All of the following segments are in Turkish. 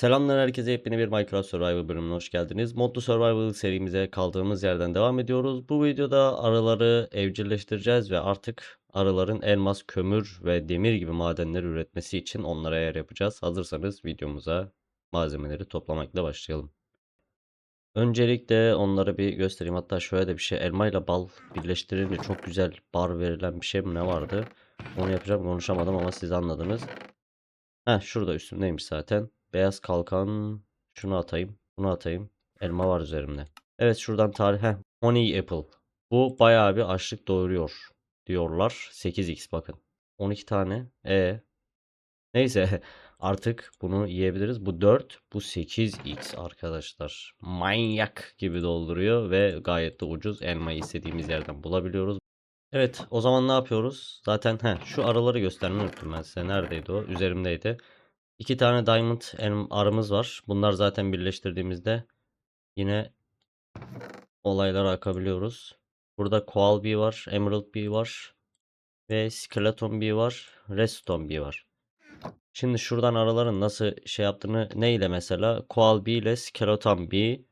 Selamlar herkese yepyeni bir Minecraft Survival bölümüne hoş geldiniz. Modlu Survival serimize kaldığımız yerden devam ediyoruz. Bu videoda arıları evcilleştireceğiz ve artık arıların elmas, kömür ve demir gibi madenleri üretmesi için onlara yer yapacağız. Hazırsanız videomuza malzemeleri toplamakla başlayalım. Öncelikle onları bir göstereyim. Hatta şöyle de bir şey elma ile bal birleştirince çok güzel bar verilen bir şey mi ne vardı? Onu yapacağım konuşamadım ama siz anladınız. Heh şurada üstümdeymiş zaten. Beyaz kalkan. Şunu atayım. Bunu atayım. Elma var üzerimde. Evet şuradan tarih. Heh. Honey apple. Bu bayağı bir açlık doğuruyor. Diyorlar. 8x bakın. 12 tane. E. Neyse artık bunu yiyebiliriz. Bu 4. Bu 8x arkadaşlar. Manyak gibi dolduruyor ve gayet de ucuz. Elmayı istediğimiz yerden bulabiliyoruz. Evet o zaman ne yapıyoruz? Zaten heh, şu araları göstermeyi unuttum ben size. Neredeydi o? Üzerimdeydi. İki tane diamond arımız var. Bunlar zaten birleştirdiğimizde yine olaylara akabiliyoruz. Burada koal bee var, emerald bee var ve skeleton bee var, redstone bee var. Şimdi şuradan araların nasıl şey yaptığını ne ile mesela koal bee ile skeleton bee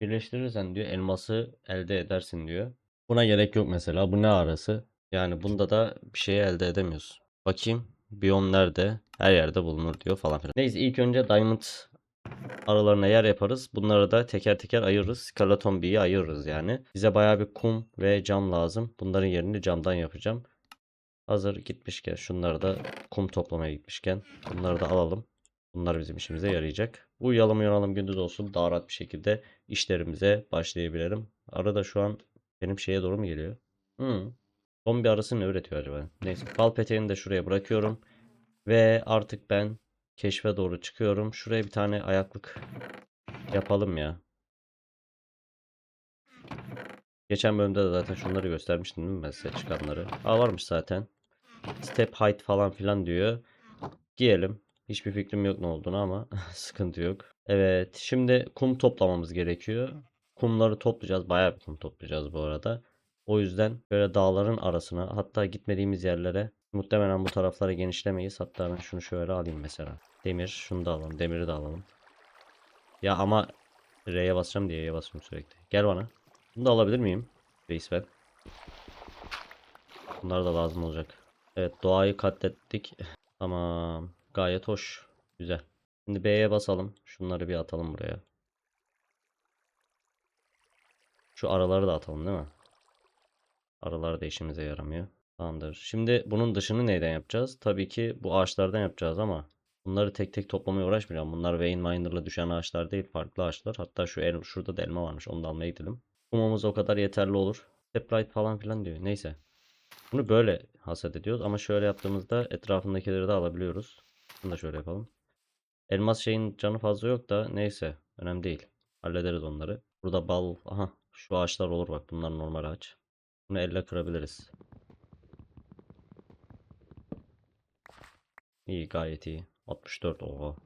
birleştirirsen diyor elması elde edersin diyor. Buna gerek yok mesela. Bu ne arası? Yani bunda da bir şey elde edemiyoruz. Bakayım. Biyom nerede? Her yerde bulunur diyor falan filan. Neyse ilk önce diamond aralarına yer yaparız. Bunları da teker teker ayırırız. Skeleton Bee'yi ayırırız yani. Bize bayağı bir kum ve cam lazım. Bunların yerini camdan yapacağım. Hazır gitmişken şunları da kum toplamaya gitmişken bunları da alalım. Bunlar bizim işimize yarayacak. Uyuyalım uyanalım gündüz olsun. Daha rahat bir şekilde işlerimize başlayabilirim. Arada şu an benim şeye doğru mu geliyor? Hmm. Zombi arası ne üretiyor acaba? Neyse. Peteğini de şuraya bırakıyorum. Ve artık ben keşfe doğru çıkıyorum. Şuraya bir tane ayaklık yapalım ya. Geçen bölümde de zaten şunları göstermiştim değil mi ben size çıkanları? Aa varmış zaten. Step height falan filan diyor. Giyelim. Hiçbir fikrim yok ne olduğunu ama sıkıntı yok. Evet şimdi kum toplamamız gerekiyor. Kumları toplayacağız. Bayağı bir kum toplayacağız bu arada. O yüzden böyle dağların arasına hatta gitmediğimiz yerlere muhtemelen bu taraflara genişlemeyiz. Hatta ben şunu şöyle alayım mesela. Demir şunu da alalım. Demiri de alalım. Ya ama R'ye basacağım diye Y'ye basıyorum sürekli. Gel bana. Bunu da alabilir miyim? Reis ben. Bunlar da lazım olacak. Evet doğayı katlettik. Tamam. Gayet hoş. Güzel. Şimdi B'ye basalım. Şunları bir atalım buraya. Şu araları da atalım değil mi? Aralar da işimize yaramıyor. Tamamdır. Şimdi bunun dışını neyden yapacağız? Tabii ki bu ağaçlardan yapacağız ama bunları tek tek toplamaya uğraşmayacağım. Bunlar Vein Miner'la düşen ağaçlar değil, farklı ağaçlar. Hatta şu el, şurada da elma varmış. Onu da almaya gidelim. Kumumuz o kadar yeterli olur. Seprite falan filan diyor. Neyse. Bunu böyle hasat ediyoruz ama şöyle yaptığımızda etrafındakileri de alabiliyoruz. Bunu da şöyle yapalım. Elmas şeyin canı fazla yok da neyse. Önemli değil. Hallederiz onları. Burada bal. Aha. Şu ağaçlar olur bak. Bunlar normal ağaç. Bunu elle kırabiliriz. İyi gayet iyi. 64 oha.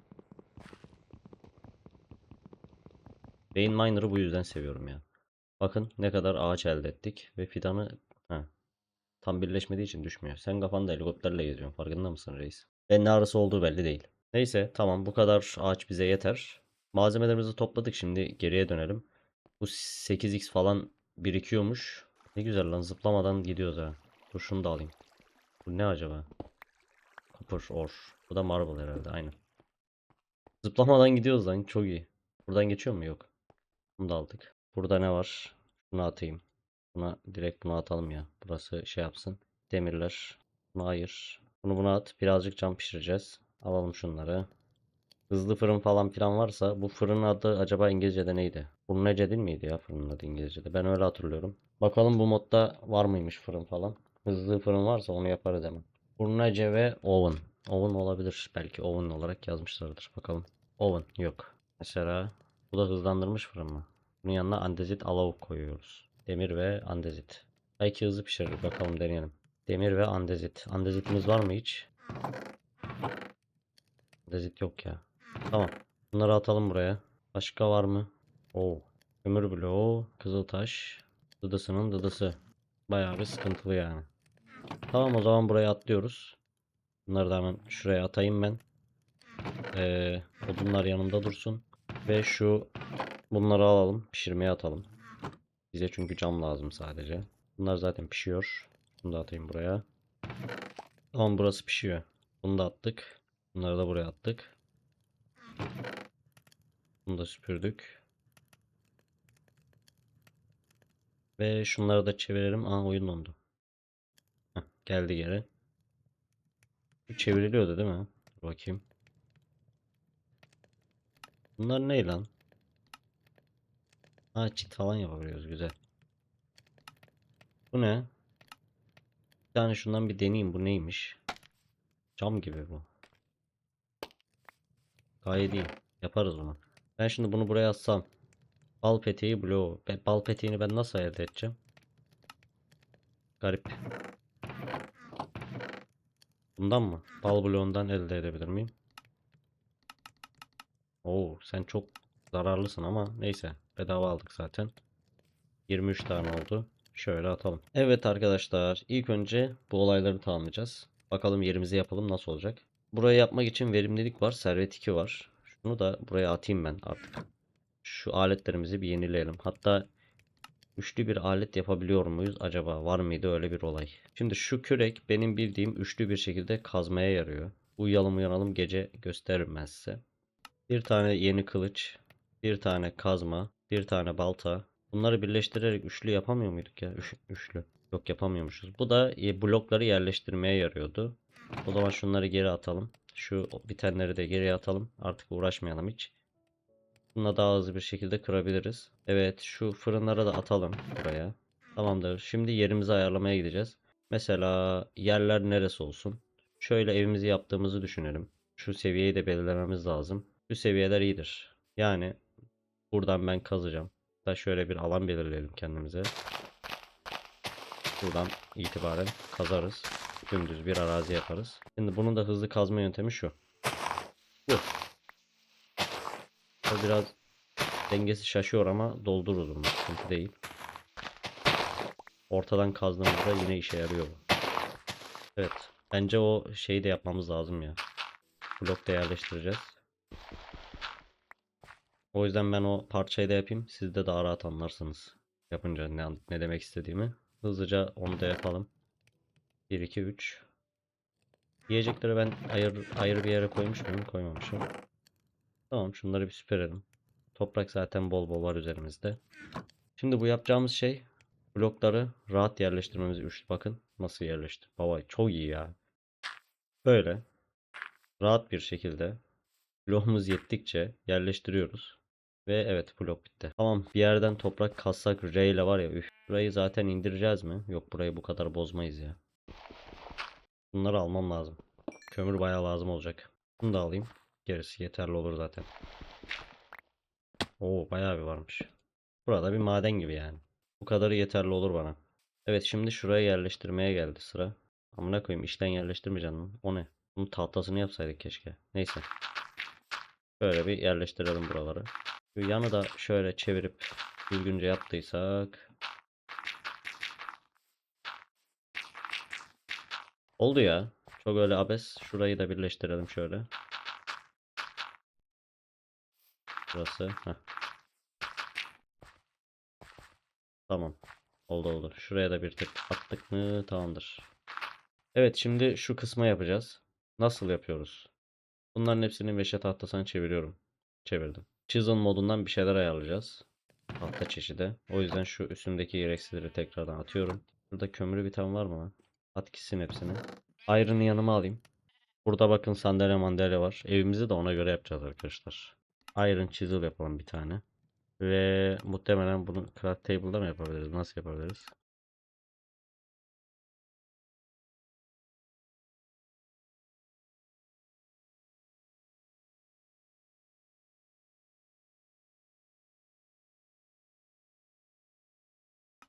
Vein Miner'ı bu yüzden seviyorum ya. Bakın ne kadar ağaç elde ettik ve fidanı ha, tam birleşmediği için düşmüyor. Sen kafanda helikopterle geziyorsun farkında mısın reis? Ve ne arası olduğu belli değil. Neyse tamam bu kadar ağaç bize yeter. Malzemelerimizi topladık şimdi geriye dönelim. Bu 8x falan birikiyormuş. Ne güzel lan zıplamadan gidiyoruz ha. Dur şunu da alayım. Bu ne acaba? Copper ore. Bu da marble herhalde aynen. Zıplamadan gidiyoruz lan çok iyi. Buradan geçiyor mu? Yok. Bunu da aldık. Burada ne var? Bunu atayım. Buna direkt bunu atalım ya. Burası şey yapsın. Demirler. Bunu ayır. Bunu buna at. Birazcık cam pişireceğiz. Alalım şunları. Hızlı fırın falan filan varsa bu fırının adı acaba İngilizce'de neydi? Furnece değil miydi ya fırının adı İngilizce'de? Ben öyle hatırlıyorum. Bakalım bu modda var mıymış fırın falan. Hızlı fırın varsa onu yaparız hemen. Furnece ve oven. Oven olabilir. Belki oven olarak yazmışlardır. Bakalım. Oven yok. Mesela bu da hızlandırmış fırın mı? Bunun yanına andezit alav koyuyoruz. Demir ve andezit. Belki hızlı pişirir. Bakalım deneyelim. Demir ve andezit. Andezitimiz var mı hiç? Andezit yok ya. Tamam. Bunları atalım buraya. Başka var mı? Oo. Kömür bloğu, kızıltaş, dıdısının dıdısı. Bayağı bir sıkıntılı yani. Tamam o zaman buraya atlıyoruz. Bunları da hemen şuraya atayım ben. Ee, odunlar yanında dursun. Ve şu bunları alalım. Pişirmeye atalım. Bize çünkü cam lazım sadece. Bunlar zaten pişiyor. Bunu da atayım buraya. Tamam burası pişiyor. Bunu da attık. Bunları da buraya attık. Bunu da süpürdük. Ve şunları da çevirelim. Aa oyun dondu. Heh, geldi geri. Bu çevriliyordu değil mi? Dur bakayım. Bunlar ne lan? Ha çit falan yapabiliyoruz güzel. Bu ne? Bir tane şundan bir deneyeyim bu neymiş? Cam gibi bu. Gayet iyi. Yaparız bunu. Ben şimdi bunu buraya atsam. Bal peteği bloğu. Bal peteğini ben nasıl elde edeceğim? Garip. Bundan mı? Bal bloğundan elde edebilir miyim? Oo, sen çok zararlısın ama neyse. Bedava aldık zaten. 23 tane oldu. Şöyle atalım. Evet arkadaşlar, ilk önce bu olayları tamamlayacağız. Bakalım yerimizi yapalım nasıl olacak. Burayı yapmak için verimlilik var, servet 2 var. Şunu da buraya atayım ben artık. Şu aletlerimizi bir yenileyelim. Hatta üçlü bir alet yapabiliyor muyuz acaba? Var mıydı öyle bir olay? Şimdi şu kürek benim bildiğim üçlü bir şekilde kazmaya yarıyor. Uyuyalım uyanalım gece gösteririm ben size. Bir tane yeni kılıç, bir tane kazma, bir tane balta. Bunları birleştirerek üçlü yapamıyor muyduk ya? Üç, üçlü. Yok yapamıyormuşuz. Bu da e, blokları yerleştirmeye yarıyordu. O zaman şunları geri atalım. Şu bitenleri de geri atalım. Artık uğraşmayalım hiç. Bununla daha hızlı bir şekilde kırabiliriz. Evet şu fırınlara da atalım buraya. Tamamdır. Şimdi yerimizi ayarlamaya gideceğiz. Mesela yerler neresi olsun? Şöyle evimizi yaptığımızı düşünelim. Şu seviyeyi de belirlememiz lazım. Şu seviyeler iyidir. Yani buradan ben kazacağım. Da şöyle bir alan belirleyelim kendimize. Buradan itibaren kazarız. Dümdüz bir arazi yaparız. Şimdi bunun da hızlı kazma yöntemi şu. Bu. O biraz dengesi şaşıyor ama doldururuz bunu. Sıkıntı değil. Ortadan kazdığımızda yine işe yarıyor bu. Evet. Bence o şeyi de yapmamız lazım ya. Blok da yerleştireceğiz. O yüzden ben o parçayı da yapayım. Siz de daha rahat anlarsınız. Yapınca ne, ne demek istediğimi. Hızlıca onu da yapalım. 1, 2, 3. Yiyecekleri ben ayır, ayrı bir yere koymuş muyum? Koymamışım. Tamam şunları bir süpürelim. Toprak zaten bol bol var üzerimizde. Şimdi bu yapacağımız şey blokları rahat yerleştirmemiz. Üç bakın nasıl yerleşti. Baba çok iyi ya. Böyle rahat bir şekilde bloğumuz yettikçe yerleştiriyoruz. Ve evet blok bitti. Tamam bir yerden toprak kazsak R ile var ya üf. Burayı zaten indireceğiz mi? Yok burayı bu kadar bozmayız ya. Bunları almam lazım. Kömür bayağı lazım olacak. Bunu da alayım. Gerisi yeterli olur zaten. Oo bayağı bir varmış. Burada bir maden gibi yani. Bu kadarı yeterli olur bana. Evet şimdi şuraya yerleştirmeye geldi sıra. Amına koyayım işten yerleştirmeyeceğim lan. O ne? Bunun tahtasını yapsaydık keşke. Neyse. Böyle bir yerleştirelim buraları. Şu yanı da şöyle çevirip düzgünce yaptıysak. Oldu ya. Çok öyle abes. Şurayı da birleştirelim şöyle. Burası. Heh. Tamam. Oldu oldu. Şuraya da bir tık attık mı tamamdır. Evet şimdi şu kısma yapacağız. Nasıl yapıyoruz? Bunların hepsini meşe tahtasına çeviriyorum. Çevirdim. Chisel modundan bir şeyler ayarlayacağız. Tahta çeşidi. O yüzden şu üstündeki gereksizleri tekrardan atıyorum. Burada kömürü bir tane var mı? At gitsin hepsini. Iron'ı yanıma alayım. Burada bakın sandalye mandalye var. Evimizi de ona göre yapacağız arkadaşlar. Iron chisel yapalım bir tane. Ve muhtemelen bunu craft table'da mı yapabiliriz? Nasıl yapabiliriz?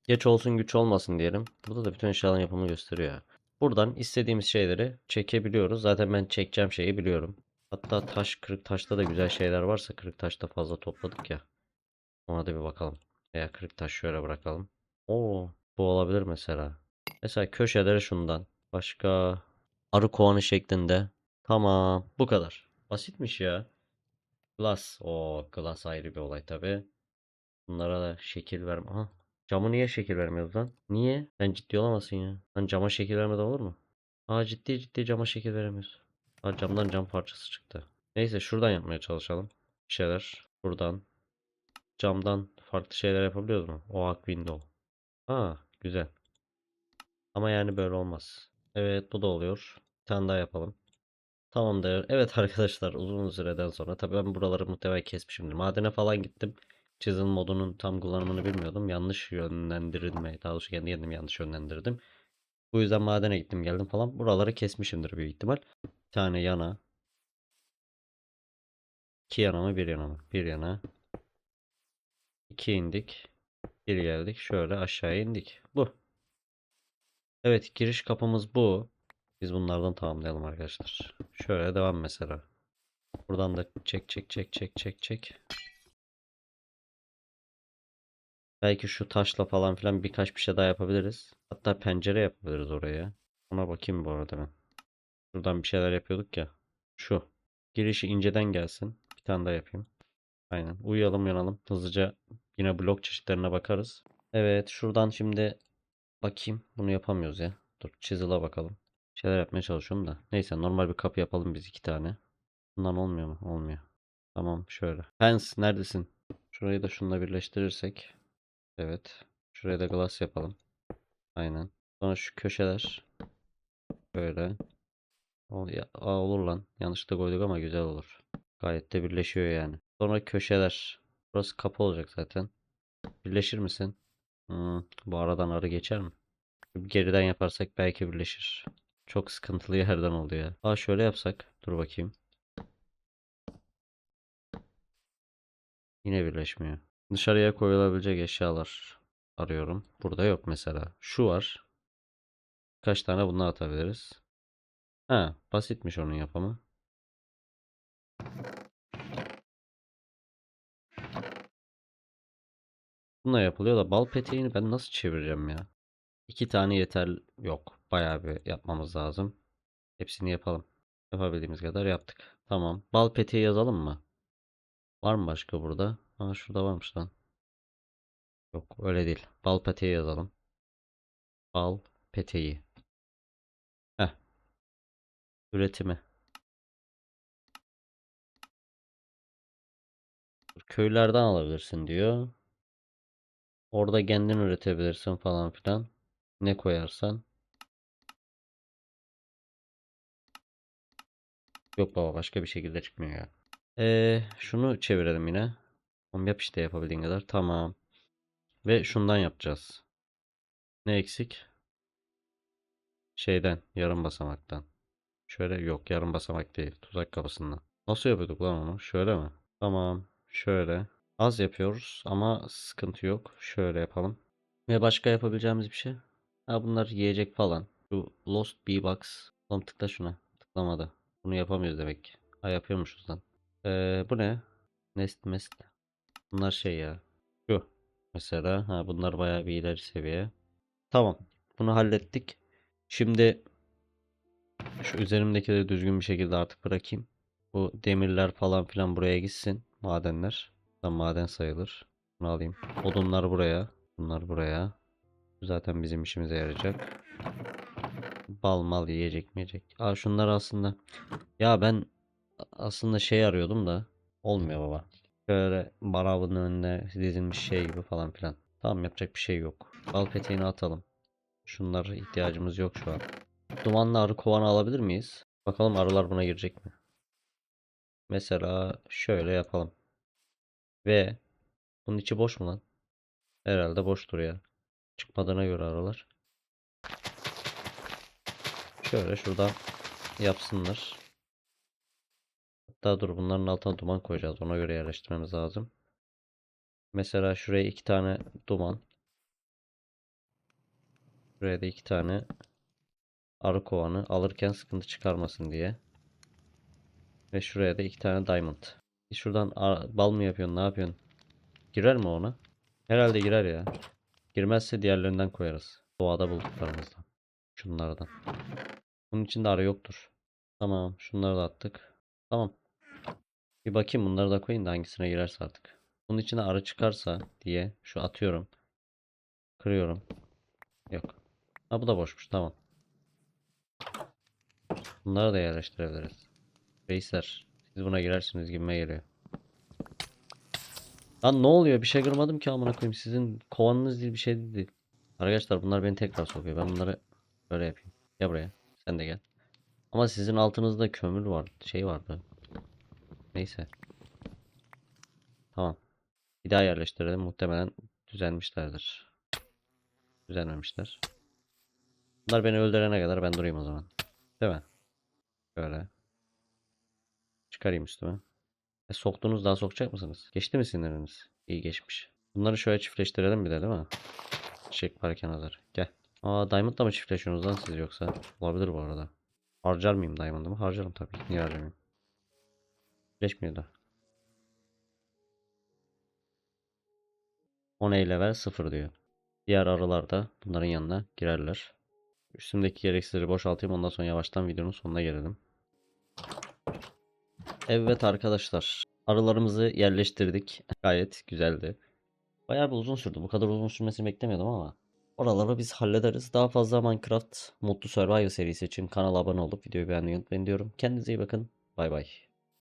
Geç olsun güç olmasın diyelim. Burada da bütün eşyaların yapımını gösteriyor. Buradan istediğimiz şeyleri çekebiliyoruz. Zaten ben çekeceğim şeyi biliyorum. Hatta taş, kırık taşta da güzel şeyler varsa kırık taşta fazla topladık ya. Ona da bir bakalım. Veya kırık taş şöyle bırakalım. Oo, bu olabilir mesela. Mesela köşeleri şundan. Başka arı kovanı şeklinde. Tamam, bu kadar. Basitmiş ya. Glass. O glass ayrı bir olay tabi. Bunlara da şekil verme. Aha. Camı niye şekil vermiyoruz lan? Niye? Sen ciddi olamazsın ya. Lan cama şekil vermeden olur mu? Aa ciddi ciddi cama şekil veremiyoruz. Aa camdan cam parçası çıktı. Neyse şuradan yapmaya çalışalım. Bir şeyler. Buradan. Camdan farklı şeyler yapabiliyoruz mu? Oak window. Aa güzel. Ama yani böyle olmaz. Evet bu da oluyor. Bir tane daha yapalım. Tamamdır. Evet arkadaşlar uzun süreden sonra tabii ben buraları muhtemelen kesmişimdir. Madene falan gittim. Chisel modunun tam kullanımını bilmiyordum. Yanlış yönlendirilme. Daha doğrusu kendi kendimi yanlış yönlendirdim. Bu yüzden madene gittim geldim falan. Buraları kesmişimdir büyük ihtimal. Bir tane yana. İki yana mı bir yana mı? Bir yana. İki indik. Bir geldik. Şöyle aşağıya indik. Bu. Evet giriş kapımız bu. Biz bunlardan tamamlayalım arkadaşlar. Şöyle devam mesela. Buradan da çek çek çek çek çek çek. Belki şu taşla falan filan birkaç bir şey daha yapabiliriz. Hatta pencere yapabiliriz oraya. Ona bakayım bu arada ben. Şuradan bir şeyler yapıyorduk ya. Şu. Girişi inceden gelsin. Bir tane daha yapayım. Aynen. Uyuyalım uyanalım. Hızlıca yine blok çeşitlerine bakarız. Evet şuradan şimdi bakayım. Bunu yapamıyoruz ya. Dur chisel'a bakalım. Bir şeyler yapmaya çalışıyorum da. Neyse normal bir kapı yapalım biz iki tane. Bundan olmuyor mu? Olmuyor. Tamam şöyle. Pens neredesin? Şurayı da şununla birleştirirsek. Evet. Şuraya da glass yapalım. Aynen. Sonra şu köşeler. Böyle. Aa, olur lan. Yanlışlıkla koyduk ama güzel olur. Gayet de birleşiyor yani. Sonra köşeler. Burası kapı olacak zaten. Birleşir misin? Hmm, bu aradan arı geçer mi? Geriden yaparsak belki birleşir. Çok sıkıntılı yerden oldu ya. Aa şöyle yapsak. Dur bakayım. Yine birleşmiyor. Dışarıya koyulabilecek eşyalar arıyorum. Burada yok mesela. Şu var. Kaç tane bundan atabiliriz? Ha, basitmiş onun yapımı. Bununla yapılıyor da bal peteğini ben nasıl çevireceğim ya? İki tane yeter yok. Bayağı bir yapmamız lazım. Hepsini yapalım. Yapabildiğimiz kadar yaptık. Tamam. Bal peteği yazalım mı? Var mı başka burada? Aa şurada varmış lan. Yok öyle değil. Bal peteği yazalım. Bal peteği. Heh. Üretimi. Köylerden alabilirsin diyor. Orada kendin üretebilirsin falan filan. Ne koyarsan. Yok baba başka bir şekilde çıkmıyor ya. Ee, şunu çevirelim yine. Oğlum yap işte yapabildiğin kadar. Tamam. Ve şundan yapacağız. Ne eksik? Şeyden, yarım basamaktan. Şöyle yok, yarım basamak değil. Tuzak kapısından. Nasıl yapıyorduk lan onu? Şöyle mi? Tamam. Şöyle. Az yapıyoruz ama sıkıntı yok. Şöyle yapalım. Ve başka yapabileceğimiz bir şey? Ha bunlar yiyecek falan. Şu Lost Bee Box. Oğlum tıkla şuna. Tıklamadı. Bunu yapamıyoruz demek ki. Ha yapıyormuşuz lan. Ee, bu ne? Nest mest. Bunlar şey ya. Şu. Mesela. Ha bunlar bayağı bir ileri seviye. Tamam. Bunu hallettik. Şimdi şu üzerimdekileri düzgün bir şekilde artık bırakayım. Bu demirler falan filan buraya gitsin. Madenler. Tam maden sayılır. Bunu alayım. Odunlar buraya. Bunlar buraya. Zaten bizim işimize yarayacak. Bal mal yiyecek mi yiyecek. Aa şunlar aslında. Ya ben aslında şey arıyordum da. Olmuyor baba. Böyle barabın önüne dizilmiş şey gibi falan filan. Tamam yapacak bir şey yok. Bal peteğini atalım. Şunlara ihtiyacımız yok şu an. Dumanlı arı kovanı alabilir miyiz? Bakalım arılar buna girecek mi? Mesela şöyle yapalım. Ve bunun içi boş mu lan? Herhalde boştur ya. Çıkmadığına göre arılar. Şöyle şuradan yapsınlar. Hatta dur bunların altına duman koyacağız. Ona göre yerleştirmemiz lazım. Mesela şuraya iki tane duman. Şuraya da iki tane arı kovanı alırken sıkıntı çıkarmasın diye. Ve şuraya da iki tane diamond. E Şuradan bal mı yapıyorsun? Ne yapıyorsun? Girer mi ona? Herhalde girer ya. Girmezse diğerlerinden koyarız. Doğada bulduklarımızdan. Şunlardan. Bunun içinde arı yoktur. Tamam. Şunları da attık. Tamam. Bir bakayım bunları da koyayım da hangisine girerse artık. Bunun içine arı çıkarsa diye şu atıyorum. Kırıyorum. Yok. Ha bu da boşmuş tamam. Bunları da yerleştirebiliriz. Reisler siz buna girersiniz gibime geliyor. Lan ne oluyor? Bir şey kırmadım ki amına koyayım. Sizin kovanınız değil bir şey değil. Arkadaşlar bunlar beni tekrar sokuyor. Ben bunları böyle yapayım. Gel buraya. Sen de gel. Ama sizin altınızda kömür var. Şey vardı. Neyse. Tamam. Bir daha yerleştirelim. Muhtemelen düzelmişlerdir. Düzelmemişler. Bunlar beni öldürene kadar ben durayım o zaman. Değil mi? Böyle. Çıkarayım üstüme. E, soktunuz daha sokacak mısınız? Geçti mi siniriniz? İyi geçmiş. Bunları şöyle çiftleştirelim bir de değil mi? Çiçek varken hazır. Gel. Aa Diamond'la mı çiftleşiyorsunuz lan siz yoksa? Olabilir bu arada. Harcar mıyım Diamond'ımı? Harcarım tabii. Niye harcamayayım? Çiftleşmiyor da. 10 level 0 diyor. Diğer arılar da bunların yanına girerler. Üstümdeki gereksizleri boşaltayım ondan sonra yavaştan videonun sonuna gelelim. Evet arkadaşlar. Arılarımızı yerleştirdik. Gayet güzeldi. Bayağı bir uzun sürdü. Bu kadar uzun sürmesini beklemiyordum ama. Oraları biz hallederiz. Daha fazla Minecraft Mutlu Survival serisi için kanala abone olup videoyu beğenmeyi unutmayın diyorum. Kendinize iyi bakın. Bay bay.